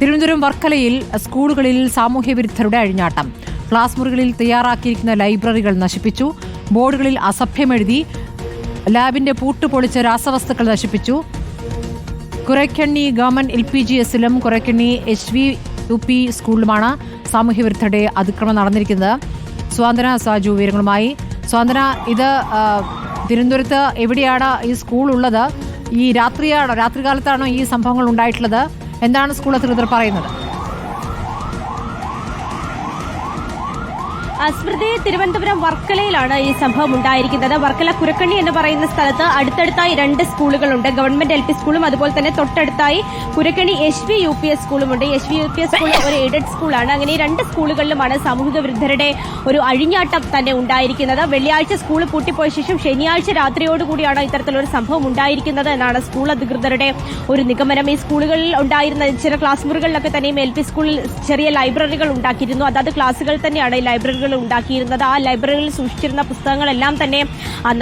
തിരുവനന്തപുരം വർക്കലയിൽ സ്കൂളുകളിൽ സാമൂഹ്യ വിരുദ്ധരുടെ അഴിഞ്ഞാട്ടം. ക്ലാസ് മുറികളിൽ തയ്യാറാക്കിയിരിക്കുന്ന ലൈബ്രറികൾ നശിപ്പിച്ചു. ബോർഡുകളിൽ അസഭ്യമെഴുതി ലാബിന്റെ പൂട്ട് പൊളിച്ച് രാസവസ്തുക്കൾ നശിപ്പിച്ചു. Kurakkanni government L P G എസിലും Kurakkanni H V U P സ്കൂളിലുമാണ് സാമൂഹ്യ വിരുദ്ധരുടെ അതിക്രമം നടന്നിരിക്കുന്നത്. സ്വാതന സാജു വിവരങ്ങളുമായി. സ്വാതന ഇത് തിരുവനന്തപുരത്ത് എവിടെയാണ് ഈ സ്കൂൾ ഉള്ളത് ഈ രാത്രിയാണോ രാത്രികാലത്താണോ ഈ സംഭവങ്ങൾ ഉണ്ടായിട്ടുള്ളത്? എന്താണ് സ്കൂൾ അധികൃതർ പറയുന്നത്? സ്മൃതി തിരുവനന്തപുരം വർക്കലയിലാണ് ഈ സംഭവം ഉണ്ടായിരിക്കുന്നത്. വർക്കല കുരക്കണ്ണി എന്ന് പറയുന്ന സ്ഥലത്ത് അടുത്തടുത്തായി രണ്ട് സ്കൂളുകളുണ്ട്. ഗവൺമെന്റ് എൽ പി സ്കൂളും അതുപോലെ തന്നെ തൊട്ടടുത്തായി Kurakkanni H V U P S സ്കൂളുമുണ്ട് H V U P S school ഒരു എയ്ഡഡ് സ്കൂളാണ്. അങ്ങനെ ഈ രണ്ട് സ്കൂളുകളിലുമാണ് സാമൂഹിക വിരുദ്ധരുടെ ഒരു അഴിഞ്ഞാട്ടം തന്നെ ഉണ്ടായിരിക്കുന്നത്. വെള്ളിയാഴ്ച സ്കൂൾ പൂട്ടിപ്പോയ ശേഷം ശനിയാഴ്ച രാത്രിയോടുകൂടിയാണ് ഇത്തരത്തിലൊരു സംഭവം ഉണ്ടായിരിക്കുന്നത് എന്നാണ് സ്കൂൾ അധികൃതരുടെ ഒരു നിഗമനം. ഈ സ്കൂളുകളിൽ ഉണ്ടായിരുന്ന ചില ക്ലാസ് മുറികളിലൊക്കെ തന്നെയും എൽ പി സ്കൂളിൽ ചെറിയ ലൈബ്രറികൾ ഉണ്ടാക്കിയിരുന്നു. അതാത് ക്ലാസ്സുകൾ തന്നെയാണ് ഈ ലൈബ്രറികൾ ഉണ്ടാക്കിയിരുന്നത്. ആ ലൈബ്രറികളിൽ സൂക്ഷിച്ചിരുന്ന പുസ്തകങ്ങളെല്ലാം തന്നെ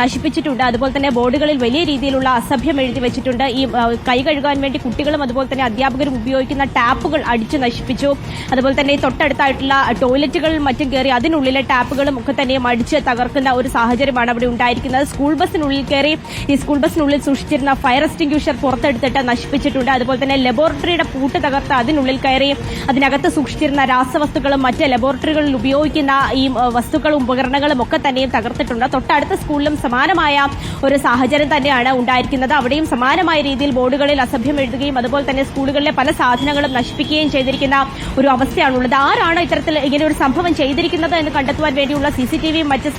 നശിപ്പിച്ചിട്ടുണ്ട്. അതുപോലെ തന്നെ ബോർഡുകളിൽ വലിയ രീതിയിലുള്ള അസഭ്യം എഴുതി വെച്ചിട്ടുണ്ട്. ഈ കൈ കഴുകാൻ വേണ്ടി കുട്ടികളും അതുപോലെ തന്നെ അധ്യാപകരും ഉപയോഗിക്കുന്ന ടാപ്പുകൾ അടിച്ചു നശിപ്പിച്ചു. അതുപോലെ തന്നെ തൊട്ടടുത്തായിട്ടുള്ള ടോയ്ലറ്റുകളിൽ മറ്റും കയറി അതിനുള്ളിലെ ടാപ്പുകളും ഒക്കെ തന്നെ അടിച്ച് തകർക്കുന്ന ഒരു സാഹചര്യമാണ് അവിടെ ഉണ്ടായിരിക്കുന്നത്. സ്കൂൾ ബസ്സിനുള്ളിൽ കയറി ഈ സ്കൂൾ ബസ്സിനുള്ളിൽ സൂക്ഷിച്ചിരുന്ന ഫയർ എക്സ്റ്റിംഗ്വിഷർ പുറത്തെടുത്തിട്ട് നശിപ്പിച്ചിട്ടുണ്ട്. അതുപോലെ തന്നെ ലബോറട്ടറിയുടെ പൂട്ട് തകർത്ത് അതിനുള്ളിൽ കയറി അതിനകത്ത് സൂക്ഷിച്ചിരുന്ന രാസവസ്തുക്കളും മറ്റ് ലബോറട്ടറികളിൽ ഉപയോഗിക്കുന്ന ഈ വസ്തുക്കളും ഉപകരണങ്ങളും ഒക്കെ തന്നെയും തകർത്തിട്ടുണ്ട്. തൊട്ടടുത്ത സ്കൂളിലും സമാനമായ ഒരു സാഹചര്യം തന്നെയാണ് ഉണ്ടായിരിക്കുന്നത്. അവിടെയും സമാനമായ രീതിയിൽ ബോർഡുകളിൽ അസഭ്യം എഴുതുകയും അതുപോലെ തന്നെ സ്കൂളുകളിലെ പല സാധനങ്ങളും നശിപ്പിക്കുകയും ചെയ്തിരിക്കുന്ന ഒരു അവസ്ഥയാണുള്ളത്. ആരാണ് ഇത്തരത്തിൽ ഇങ്ങനെ ഒരു സംഭവം ചെയ്തിരിക്കുന്നത് എന്ന് കണ്ടെത്തുവാൻ വേണ്ടിയുള്ള സി സി ടി വിയും മറ്റ്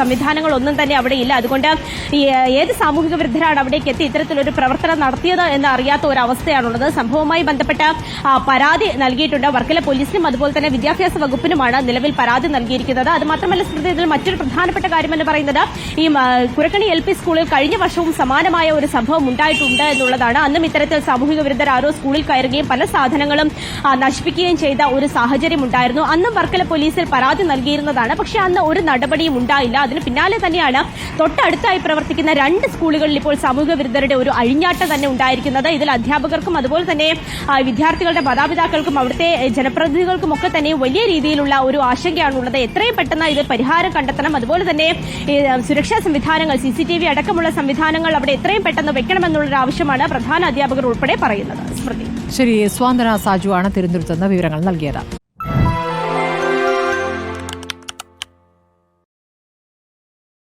സംവിധാനങ്ങളൊന്നും തന്നെ അവിടെ ഇല്ല. അതുകൊണ്ട് ഏത് സാമൂഹിക വിരുദ്ധരാണ് അവിടേക്ക് എത്തി ഇത്തരത്തിലൊരു പ്രവർത്തനം നടത്തിയത് എന്ന് അറിയാത്ത ഒരു അവസ്ഥയാണുള്ളത് സംഭവവുമായി ബന്ധപ്പെട്ട പരാതി നൽകിയിട്ടുണ്ട്. വർക്കല പോലീസിനും അതുപോലെ തന്നെ വിദ്യാഭ്യാസ വകുപ്പിനുമാണ് നിലവിൽ പരാതി നൽകിയിരിക്കുന്നത്. അത് മാത്രമല്ല സ്മൃതി ഇതിൽ മറ്റൊരു പ്രധാനപ്പെട്ട കാര്യമെന്ന് പറയുന്നത് ഈ കുരക്കണി എൽ പി സ്കൂളിൽ കഴിഞ്ഞ വർഷവും സമാനമായ ഒരു സംഭവം ഉണ്ടായിട്ടുണ്ട് എന്നുള്ളതാണ്. അന്നും ഇത്തരത്തിൽ സാമൂഹിക വിരുദ്ധർ ആരോ സ്കൂളിൽ കയറുകയും പല സാധനങ്ങളും നശിപ്പിക്കുകയും ചെയ്ത ഒരു സാഹചര്യം ഉണ്ടായിരുന്നു. അന്നും വർക്കല പോലീസിൽ പരാതി നൽകിയിരുന്നതാണ്. പക്ഷെ അന്ന് ഒരു നടപടിയും ഉണ്ടായില്ല. അതിന് പിന്നാലെ തന്നെയാണ് തൊട്ടടുത്തായി പ്രവർത്തിക്കുന്ന രണ്ട് സ്കൂളുകളിൽ ഇപ്പോൾ സാമൂഹിക വിരുദ്ധരുടെ ഒരു അഴിഞ്ഞാട്ടം തന്നെ ഉണ്ടായിരിക്കുന്നത്. ഇതിൽ അധ്യാപകർക്കും അതുപോലെ തന്നെ വിദ്യാർത്ഥികളുടെ മാതാപിതാക്കൾക്കും അവിടുത്തെ ജനപ്രതിനിധികൾക്കും ഒക്കെ തന്നെ വലിയ രീതിയിലുള്ള ഒരു ആശങ്കയാണുള്ളത്. എത്രയും പെട്ടെന്ന് ഇത് പരിഹാരം കണ്ടെത്തണം. അതുപോലെ തന്നെ സുരക്ഷാ സംവിധാനങ്ങൾ സി സി ടി വി അടക്കമുള്ള സംവിധാനങ്ങൾ അവിടെ എത്രയും പെട്ടെന്ന് വെക്കണമെന്നുള്ളൊരു ആവശ്യമാണ് പ്രധാന അധ്യാപകർ ഉൾപ്പെടെ പറയുന്നത്. ശരി സ്വാതന്ത്ര്യ സാജുവാണ് തിരുവനന്തപുരത്ത് നിന്ന് വിവരങ്ങൾ നൽകിയത്.